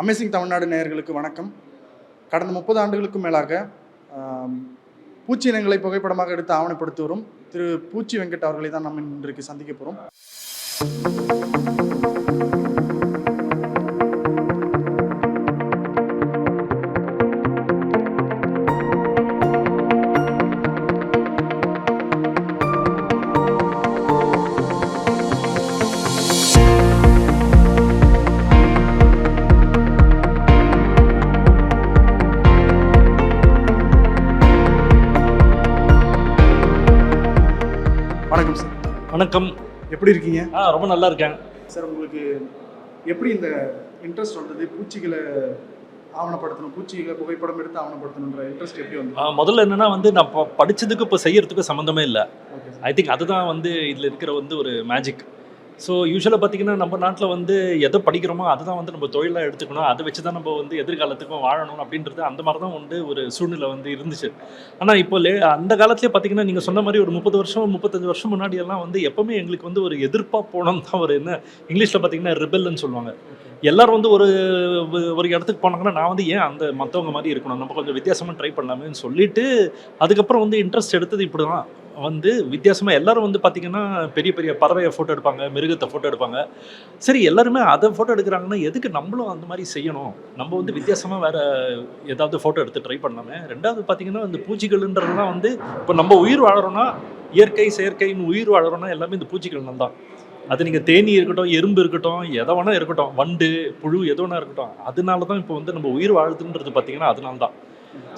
Amazing Tamil Nadu நேயர்களுக்கு வணக்கம். கடந்த முப்பது ஆண்டுகளுக்கும் மேலாக பூச்சி இனங்களை புகைப்படமாக எடுத்து ஆவணப்படுத்தி வரும் திரு. பூச்சி வெங்கட் அவர்களை தான் நம்ம இன்றைக்கு சந்திக்க போகிறோம் வணக்கம். எப்படி இருக்கீங்க? ஆ ரொம்ப நல்லா இருக்கேன். சார் உங்களுக்கு எப்படி இந்த இன்ட்ரெஸ்ட் வந்தது? பூச்சிகளை ஆவணப்படுத்தணும் பூச்சிகளை புகைப்படம் எடுத்து ஆவணப்படுத்தணுன்ற இன்ட்ரெஸ்ட் எப்படி வந்து முதல்ல என்னன்னா வந்து நான் படிச்சதுக்கு இப்போ செய்யறதுக்கு சம்மந்தமே இல்லை. ஐ திங்க் அதுதான் வந்து இதில் இருக்கிற வந்து ஒரு மேஜிக் ஸோ யூஸ்வலாக பார்த்தீங்கன்னா நம்ம நாட்டில் வந்து எதை படிக்கிறோமோ அதுதான் வந்து நம்ம தொழிலாக எடுத்துக்கணும். அதை வச்சு தான் நம்ம வந்து எதிர்காலத்துக்கும் வாழணும் அப்படின்றது அந்த மாதிரி தான் வந்து ஒரு சூழ்நிலை வந்து இருந்துச்சு. ஆனால் இப்போ லே அந்த காலத்துலேயே பார்த்தீங்கன்னா நீங்கள் சொன்ன மாதிரி ஒரு முப்பது வருஷம் முப்பத்தஞ்சு வருஷம் முன்னாடி எல்லாம் வந்து எப்பவுமே எங்களுக்கு வந்து ஒரு எதிர்ப்பாக போனோம் தான் ஒரு என்ன இங்கிலீஷில் பார்த்தீங்கன்னா ரிபெல்னு சொல்லுவாங்க. எல்லாரும் வந்து ஒரு ஒரு இடத்துக்கு போனாங்கன்னா நான் வந்து ஏன் அந்த மற்றவங்க மாதிரி இருக்கணும்? நம்ம கொஞ்சம் வித்தியாசமாக ட்ரை பண்ணலாமேன்னு சொல்லிட்டு அதுக்கப்புறம் வந்து இன்ட்ரெஸ்ட் எடுத்தது இப்படி தான் வந்து வித்தியாசமாக எல்லாரும் வந்து பார்த்தீங்கன்னா பெரிய பெரிய பறவையை ஃபோட்டோ எடுப்பாங்க மிருகத்தை ஃபோட்டோ எடுப்பாங்க. சரி எல்லாருமே அதை ஃபோட்டோ எடுக்கிறாங்கன்னா எதுக்கு நம்மளும் அந்த மாதிரி செய்யணும்? நம்ம வந்து வித்தியாசமாக வேறு ஏதாவது ஃபோட்டோ எடுத்து ட்ரை பண்ணலாமே. ரெண்டாவது பார்த்தீங்கன்னா இந்த பூச்சிகள்ன்றதுலாம் வந்து இப்போ நம்ம உயிர் வாழறோன்னா இயற்கை செயற்கைன்னு உயிர் வாழறோன்னா எல்லாமே இந்த பூச்சிகள் தான் அது நீங்கள் தேனி இருக்கட்டும் எறும்பு இருக்கட்டும் எதை வேணால் இருக்கட்டும் வண்டு புழு எது வேணா இருக்கட்டும் அதனால தான் இப்போ வந்து நம்ம உயிர் வாழுதுன்றது பார்த்தீங்கன்னா அதனால தான்.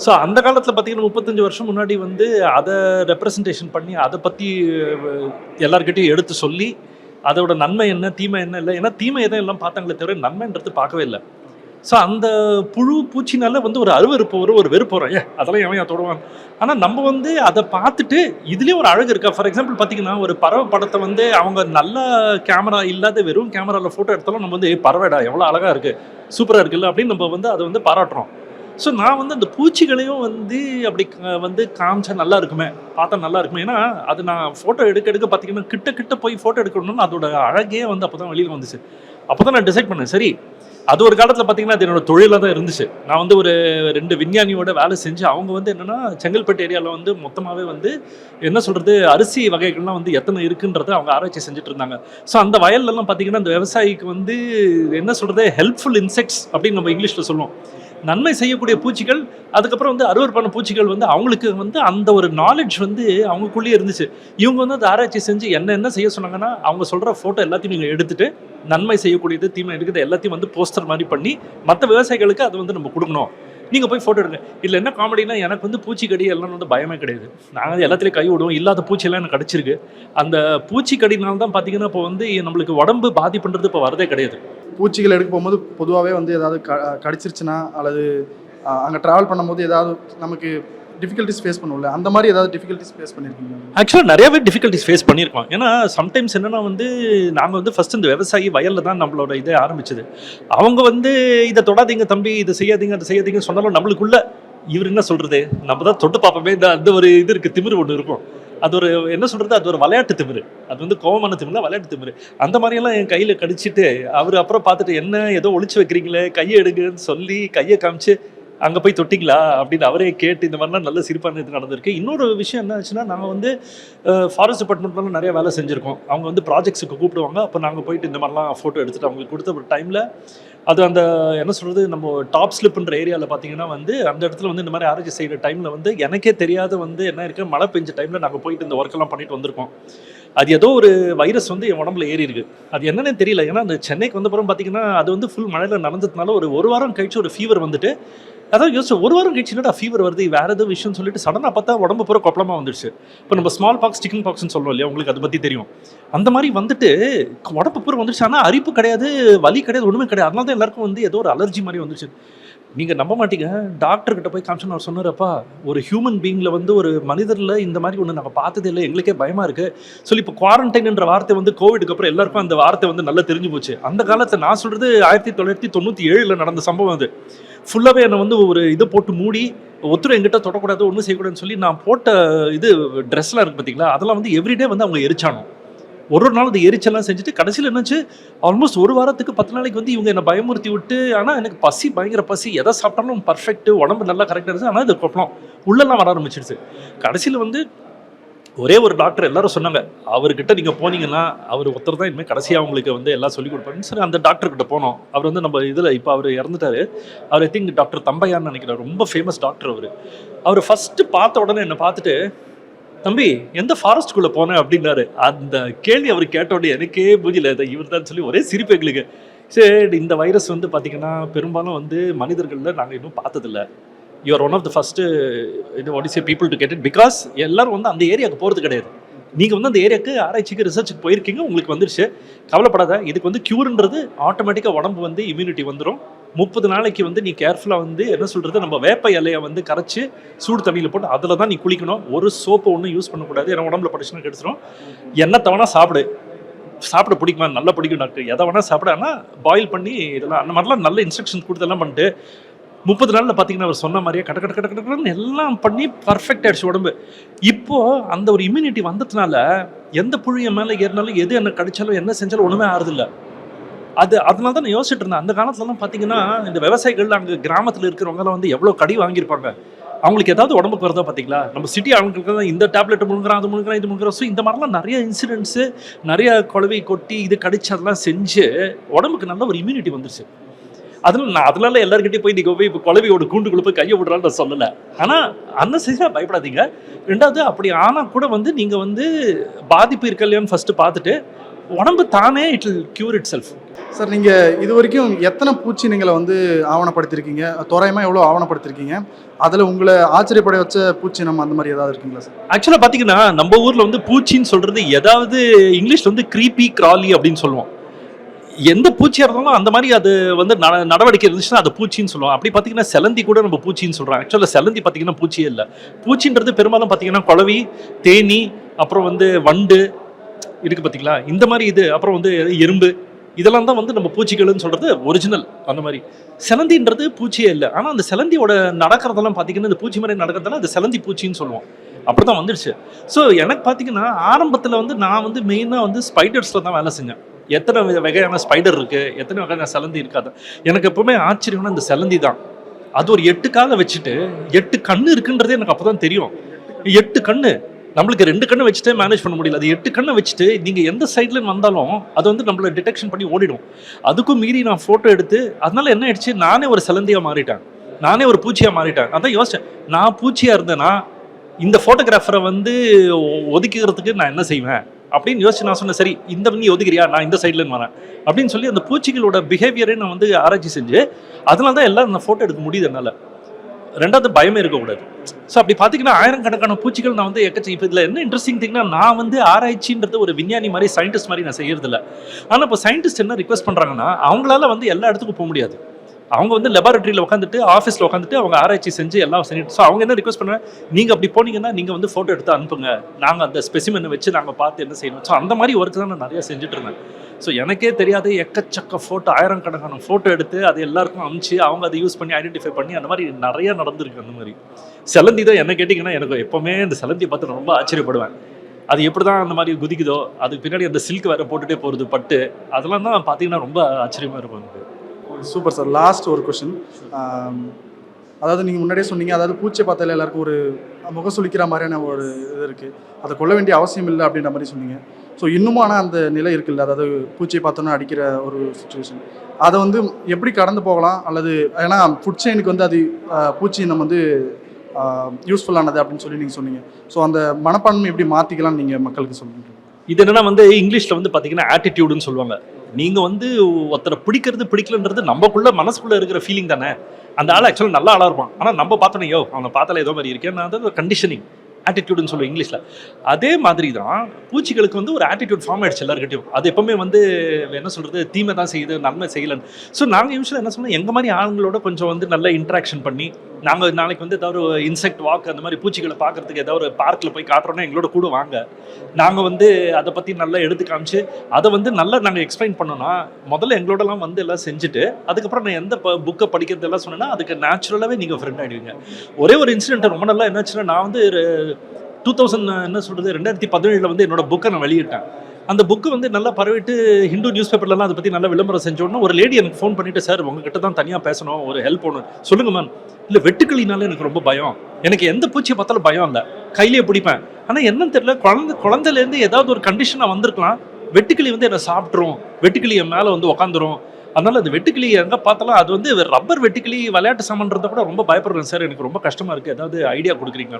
ஸோ அந்த காலத்தில் பார்த்தீங்கன்னா முப்பத்தஞ்சு வருஷம் முன்னாடி வந்து அதை ரெப்ரசன்டேஷன் பண்ணி அதை பற்றி எல்லாருக்கிட்டையும் எடுத்து சொல்லி அதோட நன்மை என்ன தீமை என்ன இல்லை ஏன்னா தீமை எதுவும் எல்லாம் பார்த்தாங்களே தவிர நன்மைன்றது பார்க்கவே இல்லை. ஸோ அந்த புழு பூச்சினால வந்து ஒரு அருவருப்பு வரும் ஒரு வெறுப்பு வரும். ஏ அதெல்லாம் எவன் தொடுவான்? ஆனால் நம்ம வந்து அதை பார்த்துட்டு இதுலேயும் ஒரு அழகு இருக்கா? ஃபார் எக்ஸாம்பிள் பார்த்தீங்கன்னா ஒரு பறவை படத்தை வந்து அவங்க நல்ல கேமரா இல்லாத வெறும் கேமராவில் ஃபோட்டோ எடுத்தாலும் நம்ம வந்து பறவைடா எவ்வளோ அழகாக இருக்குது சூப்பராக இருக்குல்ல? அப்படின்னு நம்ம வந்து அதை வந்து பாராட்டுறோம். ஸோ நான் வந்து அந்த பூச்சிகளையும் வந்து அப்படி வந்து காமிச்சா நல்லா இருக்குமே பார்த்தா நல்லா இருக்குமே. ஏன்னா அது நான் ஃபோட்டோ எடுக்க எடுக்க பார்த்தீங்கன்னா கிட்ட கிட்ட போய் ஃபோட்டோ எடுக்கணும்னு அதோட அழகே வந்து அப்போ தான் வெளியில் வந்துச்சு. அப்போ தான் நான் டிசைட் பண்ணேன் சரி அது ஒரு காலத்தில் பார்த்தீங்கன்னா அது என்னோட தொழிலாக தான் இருந்துச்சு. நான் வந்து ஒரு ரெண்டு விஞ்ஞானியோட வேலை செஞ்சு அவங்க வந்து என்னென்னா செங்கல்பட்டு ஏரியாவில் வந்து மொத்தமாகவே வந்து என்ன சொல்கிறது அரிசி வகைகள்லாம் வந்து எத்தனை இருக்குன்றத அவங்க ஆராய்ச்சி செஞ்சுட்டு இருந்தாங்க. ஸோ அந்த வயல்லலாம் பார்த்தீங்கன்னா அந்த விவசாயிக்கு வந்து என்ன சொல்கிறது ஹெல்ப்ஃபுல் இன்செக்ட்ஸ் அப்படின்னு நம்ம இங்கிலீஷில் சொல்லுவோம். நன்மை செய்யக்கூடிய பூச்சிகள் அதுக்கப்புறம் வந்து அருவருப்பான பூச்சிகள் வந்து அவங்களுக்கு வந்து அந்த ஒரு நாலேஜ் வந்து அவங்களுக்குள்ளேயே இருந்துச்சு. இவங்க வந்து அதை ஆராய்ச்சி செஞ்சு என்ன என்ன செய்ய சொன்னாங்கன்னா அவங்க சொல்கிற ஃபோட்டோ எல்லாத்தையும் நீங்கள் எடுத்துகிட்டு நன்மை செய்யக்கூடியது தீமை எடுக்கிறது எல்லாத்தையும் வந்து போஸ்டர் மாதிரி பண்ணி மற்ற விவசாயிகளுக்கு அதை வந்து நம்ம கொடுக்கணும். நீங்கள் போய் ஃபோட்டோ எடுங்க. இதில் என்ன காமெடினா எனக்கு வந்து பூச்சிக்கடி எல்லாம் வந்து பயமே கிடையாது. நாங்கள் வந்து எல்லாத்துலேயும் கை விடுவோம். இல்லாத பூச்சியெல்லாம் எனக்கு கிடச்சிருக்கு. அந்த பூச்சிக்கடினால தான் பார்த்தீங்கன்னா இப்போ வந்து நம்மளுக்கு உடம்பு பாதிப்புன்றது இப்போ வரதே கிடையாது. பூச்சிகள் எடுக்க போகும்போது பொதுவாகவே வந்து ஏதாவது க கடிச்சிருச்சுன்னா அல்லது அங்கே ட்ராவல் பண்ணும்போது ஏதாவது நமக்கு டிஃபிகல்ட்டிஸ் ஃபேஸ் பண்ணுவோம்ல அந்த மாதிரி ஏதாவது டிஃபிகல்ட்டிஸ் ஃபேஸ் பண்ணியிருக்கீங்க ஆக்சுவலாக நிறையவே டிஃபிகல்ட்டிஸ் ஃபேஸ் பண்ணியிருக்கோம் ஏன்னா சம்டைம்ஸ் என்னன்னா வந்து நாங்கள் வந்து ஃபஸ்ட் இந்த விவசாயி வயலில் தான் நம்மளோட இதை ஆரம்பிச்சது. அவங்க வந்து இதை தொடாதீங்க தம்பி இதை செய்யாதீங்க அதை செய்யாதீங்கன்னு சொன்னாலும் நம்மளுக்குள்ள இவர் என்ன சொல்கிறது நம்ம தான் தொட்டு பார்ப்போமே இந்த அந்த ஒரு இது இருக்குது திமிர் ஒன்று இருக்கும். அது ஒரு என்ன சொல்கிறது அது ஒரு விளையாட்டு திமிர். அது வந்து கோவமான திமிர் விளையாட்டு திமிர். அந்த மாதிரியெல்லாம் என் கையில் கடிச்சிட்டு அவர் அப்புறம் பார்த்துட்டு என்ன ஏதோ ஒழிச்சு வைக்கிறீங்களே கையை எடுங்கன்னு சொல்லி கையை காமிச்சு அங்கே போய் தொட்டிங்களா அப்படின்னு அவரே கேட்டு இந்த மாதிரிலாம் நல்ல சிரிப்பான இது நடந்திருக்கு. இன்னொரு விஷயம் என்ன ஆச்சுன்னா நாங்கள் வந்து ஃபாரஸ்ட் டிபார்ட்மெண்ட்லாம் நிறைய வேலை செஞ்சுருக்கோம். அவங்க வந்து ப்ராஜெக்ட்ஸுக்கு கூப்பிடுவாங்க. அப்போ நாங்கள் போயிட்டு இந்த மாதிரிலாம் ஃபோட்டோ எடுத்துட்டு அவங்களுக்கு கொடுத்த ஒரு டைமில் அது அந்த என்ன சொல்கிறது நம்ம டாப் ஸ்லிப்ன்ற ஏரியாவில் பார்த்தீங்கன்னா வந்து அந்த இடத்துல வந்து இந்த மாதிரி ஆராய்ச்சி செய்கிற டைமில் வந்து எனக்கே தெரியாத வந்து என்ன இருக்குது மழை பெஞ்ச டைமில் நாங்கள் போயிட்டு இந்த ஒர்க்கெல்லாம் பண்ணிட்டு வந்திருக்கோம். அது ஏதோ ஒரு வைரஸ் வந்து என் உடம்புல ஏறி இருக்கு. அது என்னன்னு தெரியல. ஏன்னா அந்த சென்னைக்கு வந்த அப்புறம் பார்த்தீங்கன்னா அது வந்து ஃபுல் மழையில் நடந்ததுனால ஒரு ஒரு வாரம் கழிச்சு ஒரு ஃபீவர் வந்துட்டு அதான் யோசிச்சு ஒரு வாரம் கழிச்சு என்னடா ஃபீவர் வருது வேறு எதுவும் விஷயம் சொல்லிட்டு சடனாக பார்த்தா உடம்பு பூரா கொப்பளமாக வந்துடுச்சு இப்போ நம்ம ஸ்மால் பாக்ஸ் சிக்கன் பாக்ஸ்னு சொல்லுவோம் இல்லையா உங்களுக்கு அதை பற்றி தெரியும். அந்த மாதிரி வந்துட்டு உடம்பு பூரா வந்துடுச்சு ஆனால் அரிப்பு கிடையாது வலி கிடையாது ஒன்றுமே கிடையாது. அதனால தான் எல்லாருக்கும் வந்து ஏதோ ஒரு அலர்ஜி மாதிரி வந்துச்சு நீங்கள் நம்ப மாட்டீங்க. டாக்டர் கிட்ட போய் காமிச்சு அவர் சொன்னாரப்பா ஒரு ஹியூமன் பீயிங்கில் வந்து ஒரு மனிதரில் இந்த மாதிரி ஒன்று நாங்கள் பார்த்ததே இல்லை. எங்களுக்கே பயமாக இருக்குது சொல்லி இப்போ குவாரண்டைன்ன்ற வார்த்தை வந்து கோவிடுக்கு அப்புறம் எல்லாருக்கும் அந்த வார்த்தை வந்து நல்லா தெரிஞ்சு போச்சு. அந்த காலத்தை நான் சொல்கிறது ஆயிரத்தி தொள்ளாயிரத்தி தொண்ணூற்றி ஏழில் நடந்த சம்பவம் அது. ஃபுல்லாகவே என்னை வந்து ஒரு இதை போட்டு மூடி ஒருத்தர் எங்கிட்ட தொடக்கூடாது ஒன்றும் செய்யக்கூடாதுன்னு சொல்லி நான் போட்ட இது ட்ரெஸ்லாம் இருக்குது பார்த்தீங்களா அதெல்லாம் வந்து எவ்ரிடே வந்து அவங்க எரிச்சானோ. ஒரு ஒரு நாள் அந்த எரிச்செல்லாம் செஞ்சுட்டு கடைசியில் என்னச்சு? ஆல்மோஸ்ட் ஒரு வாரத்துக்கு பத்து நாளைக்கு வந்து இவங்க என்னை பயமுறுத்தி விட்டு ஆனால் எனக்கு பசி பயங்கர பசி எதை சாப்பிட்டாலும் பர்ஃபெக்ட் உடம்பு நல்லா கரெக்டாக இருந்துச்சு ஆனால் இது கொப்பளம். உள்ளெல்லாம் வர ஆரம்பிச்சிடுச்சு கடைசியில் வந்து ஒரே ஒரு டாக்டர் எல்லாரும் சொன்னாங்க அவர்கிட்ட நீங்கள் போனீங்கன்னா அவர் ஒருத்தர் தான் இனிமேல் கடைசியாக உங்களுக்கு வந்து எல்லாம் சொல்லிக் கொடுப்பாருன்னு. சரி அந்த டாக்டர்கிட்ட போனோம். அவர் வந்து நம்ம இதில் இப்போ அவர் இறந்துட்டாரு. அவர் ஐ திங்க் டாக்டர் தம்பையான்னு நினைக்கிறேன். ரொம்ப ஃபேமஸ் டாக்டர் அவர். அவர் ஃபஸ்ட்டு பார்த்த உடனே என்னை பார்த்துட்டு தம்பி எந்த ஃபாரஸ்ட்குள்ளே போனேன் அப்படின்னாரு. அந்த கேள்வி அவர் கேட்ட உடனே எனக்கே புரியல. இவர் தான் சொல்லி ஒரே சிரிப்பு எங்களுக்கு. சரி இந்த வைரஸ் வந்து பார்த்திங்கன்னா பெரும்பாலும் வந்து மனிதர்களில் நாங்கள் இன்னும் பார்த்ததில்ல. You are one of the first இது what is a people to get it because எல்லோரும் வந்து அந்த ஏரியாவுக்கு போகிறது கிடையாது. நீங்கள் வந்து அந்த ஏரியாவுக்கு ஆராய்ச்சிக்கு ரிசர்ச்சுக்கு போயிருக்கீங்க உங்களுக்கு வந்துருச்சு. கவலைப்படாத இதுக்கு வந்து க்யூர்ன்றது ஆட்டோமேட்டிக்காக உடம்பு வந்து இம்யூனிட்டி வந்துடும் முப்பது நாளைக்கு வந்து நீ கேர்ஃபுல்லாக வந்து என்ன சொல்கிறது நம்ம வேப்ப இலையை வந்து கரைச்சி சூடு தண்ணியில் போட்டு அதில் தான் நீ குளிக்கணும். ஒரு சோப்பு ஒன்றும் யூஸ் பண்ணக்கூடாது ஏன்னா உடம்புல படிச்சுன்னு கெடுத்துரும். என்ன தவணா சாப்பிடு. சாப்பிட பிடிக்குமா? நல்லா பிடிக்கும் டாக்டர். எதை வேணால் சாப்பிட. ஆனால் பாயில் பண்ணி இதெல்லாம் அந்த மாதிரிலாம் நல்ல இன்ஸ்ட்ரக்ஷன் கொடுத்தெல்லாம் பண்ணிட்டு முப்பது நாளில் பார்த்தீங்கன்னா அவர் சொன்ன மாதிரியே கட்ட கட்ட கட்ட கடன்னு எல்லாம் பண்ணி பர்ஃபெக்ட் ஆயிடுச்சு உடம்பு. இப்போது அந்த ஒரு இம்யூனிட்டி வந்ததுனால எந்த புழு என் மேலே ஏறினாலும் எது என்ன கடிச்சாலும் என்ன செஞ்சாலும் ஒன்றுமே ஆறுதில்ல. அது அதனால தான் நான் யோசிச்சுட்டு இருந்தேன். அந்த காலத்துலலாம் பார்த்தீங்கன்னா இந்த விவசாயிகள் அங்கே கிராமத்தில் இருக்கிறவங்கலாம் வந்து எவ்வளோ கடி வாங்கியிருப்பாங்க. அவங்களுக்கு ஏதாவது உடம்புக்கு வருதா பார்த்தீங்களா நம்ம சிட்டி அவங்களுக்கு தான் இந்த டேப்லெட் முழுங்குறான் அது முழுங்குறான் இது முழுங்குறோம் ஸோ இந்த மாதிரிலாம் நிறைய இன்சிடென்ட்ஸு நிறைய குழவை கொட்டி இது கடிச்சு அதெல்லாம் செஞ்சு உடம்புக்கு நல்ல ஒரு இம்யூனிட்டி வந்துருச்சு. அதில் நான் அதனால எல்லாருக்கிட்டையும் போய் நீங்கள் போய் இப்போ குழவியோட கூண்டுக்குள்ள போய் கையை விடுறான்னு நான் சொல்லலை. ஆனால் அன்னசரியாக பயப்படாதீங்க. ரெண்டாவது அப்படி ஆனால் கூட வந்து நீங்கள் வந்து பாதிப்பு இருக்கா இல்லையான்னு ஃபஸ்ட்டு பார்த்துட்டு உடம்பு தானே it will cure itself sir நீங்கள் இது வரைக்கும் எத்தனை பூச்சினங்களை வந்து ஆவணப்படுத்திருக்கீங்க? தோராயமாக எவ்வளோ ஆவணப்படுத்திருக்கீங்க? அதில் உங்களை ஆச்சரியப்பட வச்ச பூச்சினம் அந்த மாதிரி ஏதாவது இருக்குங்களா சார்? ஆக்சுவலாக பார்த்தீங்கன்னா நம்ம ஊரில் வந்து பூச்சின்னு சொல்கிறது ஏதாவது இங்கிலீஷ் வந்து க்ரீப்பி கிராலி அப்படின்னு சொல்லுவோம். எந்த பூச்சியாக இருந்தாலும் அந்த மாதிரி அது வந்து நட- நடவடிக்கை இருந்துச்சுன்னா அது பூச்சின்னு சொல்லுவோம் அப்படி பார்த்தீங்கன்னா செலந்தி கூட நம்ம பூச்சின்னு சொல்கிறோம் ஆக்சுவலாக செலந்தி பார்த்தீங்கன்னா பூச்சியே இல்லை. பூச்சின்றது பெரும்பாலும் பார்த்தீங்கன்னா குழவி தேனி அப்புறம் வந்து வண்டு இருக்கு பார்த்தீங்களா இந்த மாதிரி இது அப்புறம் வந்து எறும்பு இதெல்லாம் தான் வந்து நம்ம பூச்சிகள்னு சொல்கிறது ஒரிஜினல் அந்த மாதிரி. செலந்தின்றது பூச்சியே இல்லை. ஆனால் அந்த செலந்தியோட நடக்கிறதெல்லாம் பார்த்தீங்கன்னா இந்த பூச்சி மாதிரி நடக்கிறதெல்லாம் அது செலந்தி பூச்சின்னு சொல்லுவோம். அப்படி தான் வந்துடுச்சு ஸோ எனக்கு பார்த்தீங்கன்னா ஆரம்பத்தில் வந்து நான் வந்து மெயினாக வந்து ஸ்பைடர்ஸில் தான் வேலை செஞ்சேன். எத்தனை வகையான ஸ்பைடர் இருக்குது எத்தனை வகையான செலந்தி இருக்காது எனக்கு எப்பவுமே ஆச்சரியம்னா இந்த செலந்தி தான். அது ஒரு எட்டு காலை வச்சுட்டு எட்டு கண்ணு இருக்குன்றதே எனக்கு அப்போ தான் தெரியும். எட்டு கண்ணு. நம்மளுக்கு ரெண்டு கண்ணை வச்சுட்டே மேனேஜ் பண்ண முடியல. அது எட்டு கண்ணை வச்சுட்டு நீங்கள் எந்த சைட்லேருந்து வந்தாலும் அது வந்து நம்மளை டிடெக்ஷன் பண்ணி ஓடிடும். அதுக்கும் மீறி நான் ஃபோட்டோ எடுத்து அதனால என்ன ஆயிடுச்சு? நானே ஒரு சிலந்தியாக மாறிட்டேன். நானே ஒரு பூச்சியாக மாறிட்டேன். அதான் யோசிச்சேன். நான் பூச்சியாக இருந்தேன்னா இந்த ஃபோட்டோகிராஃபரை வந்து ஒதுக்கிக்கிறதுக்கு ஒதுக்கிறதுக்கு நான் என்ன செய்வேன்? அப்படின்னு யோசிச்சு நான் சொன்னேன் சரி இந்த நீ ஒதுக்கிறியா? நான் இந்த சைட்லன்னு வரேன். அப்படின்னு சொல்லி அந்த பூச்சிகளோட பிஹேவியரை நான் வந்து ஆராய்ச்சி செஞ்சு அதனால தான் எல்லாம் அந்த ஃபோட்டோ எடுக்க முடியுது என்னால். ரெண்டாவது பயமே இருக்கக்கூடாது. ஸோ அப்படி பார்த்தீங்கன்னா ஆயிரக்கணக்கான பூச்சிகள் நான் வந்து எக்கச்ச இப்போ இதில் என்ன இன்ட்ரெஸ்டிங் திங்னா நான் வந்து ஆராய்ச்சின்றது ஒரு விஞ்ஞானி மாதிரி சயின்டிஸ்ட் மாதிரி நான் செய்யறதில்ல. ஆனால் இப்போ சயின்டிஸ்ட் என்ன ரிக்வஸ்ட் பண்ணுறாங்கன்னா அவங்களால வந்து எல்லா இடத்துக்கும் போக முடியாது. அவங்க வந்து லெபார்டரியில் உட்காந்துட்டு ஆஃபீஸில் உட்காந்துட்டு அவங்க ஆராய்ச்சி செஞ்சு எல்லாம் செஞ்சுட்டு ஸோ அவங்க என்ன ரிக்வஸ்ட் பண்ணுறாங்க? நீங்கள் அப்படி போனீங்கன்னா நீங்கள் வந்து ஃபோட்டோ எடுத்து அனுப்புங்க. நாங்கள் அந்த ஸ்பெசிமெனை வச்சு நாங்கள் பார்த்து என்ன செய்யணும். ஸோ அந்த மாதிரி ஒர்க் தான் நான் நிறைய செஞ்சுட்டு இருந்தேன். ஸோ எனக்கே தெரியாது எக்கச்சக்க ஃபோட்டோ ஆயிரக்கணக்கான ஃபோட்டோ எடுத்து அது எல்லாருக்கும் அனுப்பிச்சு அவங்க அதை யூஸ் பண்ணி ஐடென்டிஃபை பண்ணி அந்த மாதிரி நிறைய நடந்திருக்கு அந்த மாதிரி. செலந்தி தான் என்ன கேட்டிங்கன்னா எனக்கு எப்போவுமே இந்த செலந்தியை பார்த்து நான் ரொம்ப ஆச்சரியப்படுவேன். அது எப்படி தான் அந்த மாதிரி குதிக்குதோ அதுக்கு பின்னாடி அந்த சில்க் வேறு போட்டுகிட்டே போகிறது பட்டு அதெல்லாம் தான் பார்த்தீங்கன்னா ரொம்ப ஆச்சரியமாக இருக்கும் எனக்கு. Super sir. லாஸ்ட் ஒரு கொஷின் அதாவது நீங்கள் முன்னாடியே சொன்னீங்க அதாவது பூச்சியை பார்த்தாலே எல்லாருக்கும் ஒரு முகம் சுளிக்கிற மாதிரியான ஒரு இது இருக்குது அதை கொள்ள வேண்டிய அவசியம் இல்லை அப்படின்ற மாதிரி சொன்னீங்க. ஸோ இன்னமும் ஆனால் அந்த நிலை இருக்குல்ல? அதாவது பூச்சியை பார்த்தோன்னா அடிக்கிற ஒரு சுச்சுவேஷன் அதை வந்து எப்படி கடந்து போகலாம்? அல்லது ஏன்னா ஃபுட் செயினுக்கு வந்து அது பூச்சி நம்ம வந்து யூஸ்ஃபுல்லானது அப்படின்னு சொல்லி நீங்கள் சொன்னீங்க. ஸோ அந்த மனப்பான்மை எப்படி மாற்றிக்கலாம் நீங்கள் மக்களுக்கு சொல்லுங்க இது என்னன்னா வந்து இங்கிலீஷில் வந்து பார்த்தீங்கன்னா ஆட்டிடியூடுன்னு சொல்லுவாங்க. நீங்கள் வந்து ஒருத்தரை பிடிக்கிறது பிடிக்கலன்றது நம்மக்குள்ள மனசுக்குள்ள இருக்கிற ஃபீலிங் தானே. அந்த ஆள் ஆக்சுவலாக நல்ல ஆளாக இருப்பான். ஆனால் நம்ம பார்த்தோன்னே யோ அவனை பார்த்தாலே ஏதோ மாதிரி இருக்கேன் அது கண்டிஷனிங் ஆட்டிடியூடுன்னு சொல்லுவோம் இங்கிலீஷில். அதே மாதிரி தான் பூச்சிகளுக்கு வந்து ஒரு ஆட்டிடியூட் ஃபார்ம் ஆயிடுச்சு எல்லாருக்கிட்டையும் அது எப்பவுமே வந்து என்ன சொல்கிறது தீமை தான் செய்யுது நன்மை செய்யலன்னு. ஸோ நாங்கள் யூஸ்வலாக என்ன சொன்னோம் எங்கள் மாதிரி ஆளுங்களோட கொஞ்சம் வந்து நல்ல இன்ட்ராக்ஷன் பண்ணி நாங்கள் நாளைக்கு வந்து ஏதாவது ஒரு இன்செக்ட் வாக் அந்த மாதிரி பூச்சிகளை பார்க்கறதுக்கு ஏதாவது ஒரு பார்க்கில் போய் காட்டுறோன்னா எங்களோட கூட வாங்க. நாங்கள் வந்து அதை பற்றி நல்லா எடுத்து காமிச்சு அதை வந்து நல்லா நாங்கள் எக்ஸ்பிளைன் பண்ணோன்னா முதல்ல எங்களோடலாம் வந்து எல்லாம் செஞ்சுட்டு அதுக்கப்புறம் நான் எந்த புக்கை படிக்கிறதெல்லாம் சொன்னேன்னா அதுக்கு நேச்சுரலாகவே நீங்கள் ஃப்ரெண்ட் ஆகிடுவீங்க ஒரே ஒரு இன்சிடென்ட் ரொம்ப நல்லா என்னாச்சுன்னா நான் வந்து டூ தௌசண்ட் என்ன சொல்கிறது ரெண்டாயிரத்தி பதினேழில் வந்து என்னோட புக்கை நான் வெளியிட்டேன். அந்த புக்கு வந்து நல்லா பரவிட்டு ஹிந்து நியூஸ் பேப்பர்லலாம் அதை பற்றி நல்லா விளம்பரம் செஞ்சோடனே ஒரு லேடி எனக்கு ஃபோன் பண்ணிவிட்டு சார் உங்ககிட்ட தான் தனியாக பேசணும் ஒரு ஹெல்ப் ஒன்று சொல்லுங்க மேம் இல்லை வெட்டுக்கிளினால எனக்கு ரொம்ப பயம். எனக்கு எந்த பூச்சியை பார்த்தாலும் பயம் இல்லை. கையிலேயே பிடிப்பேன். ஆனால் என்னன்னு தெரியல குழந்தை குழந்தையிலேருந்து ஏதாவது ஒரு கண்டிஷனாக வந்திருக்கலாம். வெட்டுக்கிளி வந்து என்னை சாப்பிட்ரும் வெட்டுக்கிளி என் மேலே வந்து உக்காந்துரும். அதனால அந்த வெட்டுக்கிளி எங்கே பார்த்தாலும் அது வந்து ரப்பர் வெட்டுக்கிளி விளையாட்டு சாமான்றதை கூட ரொம்ப பயப்படுறேன் சார். எனக்கு ரொம்ப கஷ்டமாக இருக்குது ஏதாவது ஐடியா கொடுக்குறீங்க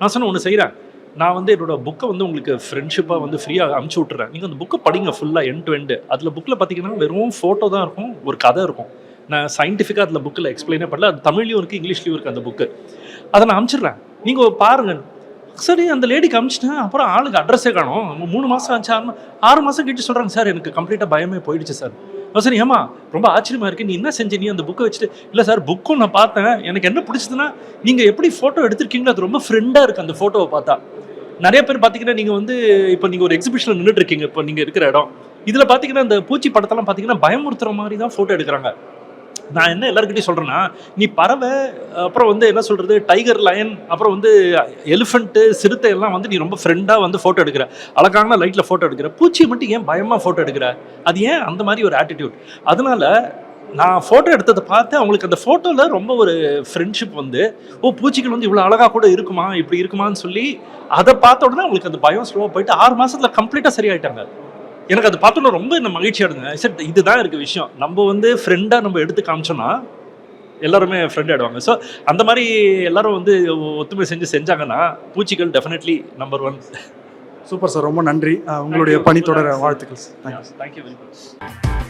நான் சொன்ன ஒன்று செய்கிறேன் நான் வந்து என்னோட புக்கை வந்து உங்களுக்கு ஃப்ரெண்ட்ஷிப்பாக வந்து ஃப்ரீயாக அமுச்சு விட்டுறேன். நீங்கள் அந்த புக்கை படிங்க ஃபுல்லாக எண்ட் டு எண்டு அதில் புக்கில் பார்த்தீங்கன்னா வெறும் ஃபோட்டோ தான் இருக்கும் ஒரு கதை இருக்கும். நான் சயின்டிஃபிக்காக அதில் புக்கில் எக்ஸ்பிளைனே பண்ணல அது தமிழ்லையும் இருக்குது இங்கிலீஷ்லையும் இருக்குது அந்த புக்கு அதை நான் அமுச்சிடுறேன். நீங்கள் பாருங்க. சரி அந்த லேடிக்கு அமிச்சிட்டேன் அப்புறம் ஆளுக்கு அட்ரஸே காணும். மூணு மாதம் ஆச்சு ஆறு ஆறு மாதம் கழிச்சு சொல்கிறாங்க சார் எனக்கு கம்ப்ளீட்டாக பயமே போயிடுச்சு சார். நான் சரி ஏமா ரொம்ப ஆச்சரியமா இருக்குது நீ என்ன செஞ்ச? நீ அந்த புக்கை வச்சுட்டு இல்லை சார் புக்கும் நான் பார்த்தேன். எனக்கு என்ன பிடிச்சதுன்னா நீங்கள் எப்படி ஃபோட்டோ எடுத்திருக்கீங்களோ அது ரொம்ப ஃப்ரெண்டாக இருக்குது அந்த ஃபோட்டோவை பார்த்தா. நிறைய பேர் பார்த்தீங்கன்னா நீங்கள் வந்து இப்போ நீங்கள் ஒரு எக்ஸிபிஷனில் நின்றுட்டு இருக்கீங்க இப்போ நீங்கள் இருக்கிற இடம். இதில் பார்த்தீங்கன்னா இந்த பூச்சி படத்தெல்லாம் பார்த்தீங்கன்னா பயமுறுத்துற மாதிரி தான் ஃபோட்டோ எடுக்கிறாங்க. நான் என்ன எல்லாருக்கிட்டையும் சொல்கிறேன்னா நீ பறவை அப்புறம் வந்து என்ன சொல்கிறது டைகர் லயன் அப்புறம் வந்து எலிஃபண்ட்டு சிறுத்தை எல்லாம் வந்து நீ ரொம்ப ஃப்ரெண்டாக வந்து ஃபோட்டோ எடுக்கிற. அழகான லைட்டில் ஃபோட்டோ எடுக்கிற. பூச்சியை மட்டும் ஏன் பயமாக ஃபோட்டோ எடுக்கிற? அது ஏன் அந்த மாதிரி ஒரு ஆட்டிடியூட் அதனால நான் ஃபோட்டோ எடுத்ததை பார்த்து அவங்களுக்கு அந்த ஃபோட்டோவில் ரொம்ப ஒரு ஃப்ரெண்ட்ஷிப் வந்து ஓ பூச்சிகள் வந்து இவ்வளோ அழகாக கூட இருக்குமா? இப்படி இருக்குமான்னு சொல்லி அதை பார்த்த உடனே அவங்களுக்கு அந்த பயம் ஸ்லோவாக போயிட்டு ஆறு மாதத்தில் கம்ப்ளீட்டாக சரியாயிட்டாங்க. எனக்கு அது பார்த்தோன்னா ரொம்ப மகிழ்ச்சியாக இருந்தேன் சரி இதுதான் இருக்கு விஷயம். நம்ம வந்து ஃப்ரெண்டாக நம்ம எடுத்து காமிச்சோன்னா எல்லாருமே ஃப்ரெண்ட் ஆயிடுவாங்க. ஸோ அந்த மாதிரி எல்லாரும் வந்து ஒத்துமை செஞ்சு செஞ்சாங்கன்னா பூச்சிகள் definitely number one super sir ரொம்ப நன்றி. உங்களுடைய பணி தொடர வாழ்த்துக்கள் தேங்க்யூ தேங்க்யூ வெரி மச்